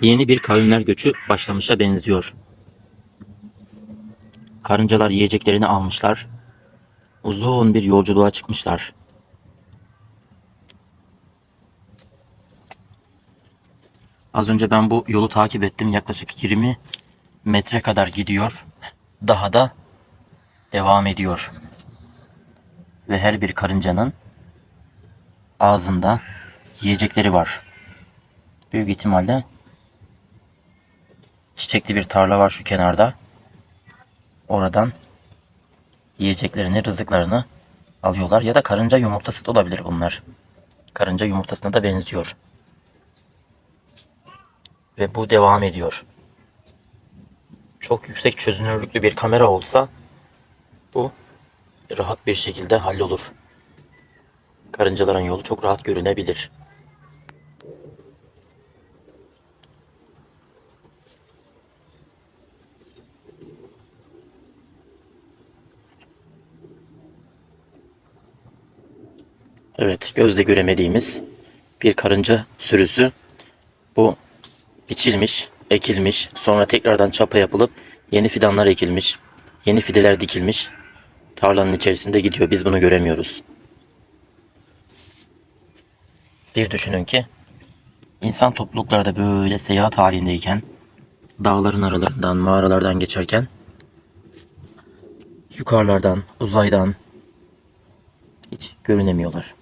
Yeni bir kavimler göçü başlamışa benziyor. Karıncalar yiyeceklerini almışlar. Uzun bir yolculuğa çıkmışlar. Az önce ben bu yolu takip ettim. Yaklaşık 20 metre kadar gidiyor. Daha da devam ediyor. Ve her bir karıncanın ağzında yiyecekleri var. Büyük ihtimalle çiçekli bir tarla var şu kenarda. Oradan yiyeceklerini, rızıklarını alıyorlar. Ya da karınca yumurtası da olabilir bunlar. Karınca yumurtasına da benziyor. Ve bu devam ediyor. Çok yüksek çözünürlüklü bir kamera olsa bu rahat bir şekilde hallolur. Karıncaların yolu çok rahat görünebilir. Evet, gözle göremediğimiz bir karınca sürüsü. Bu biçilmiş, ekilmiş, sonra tekrardan çapa yapılıp yeni fidanlar ekilmiş, yeni fideler dikilmiş. Tarlanın içerisinde gidiyor. Biz bunu göremiyoruz. Bir düşünün ki insan toplulukları da böyle seyahat halindeyken dağların aralarından, mağaralardan geçerken yukarılardan, uzaydan hiç görünemiyorlar.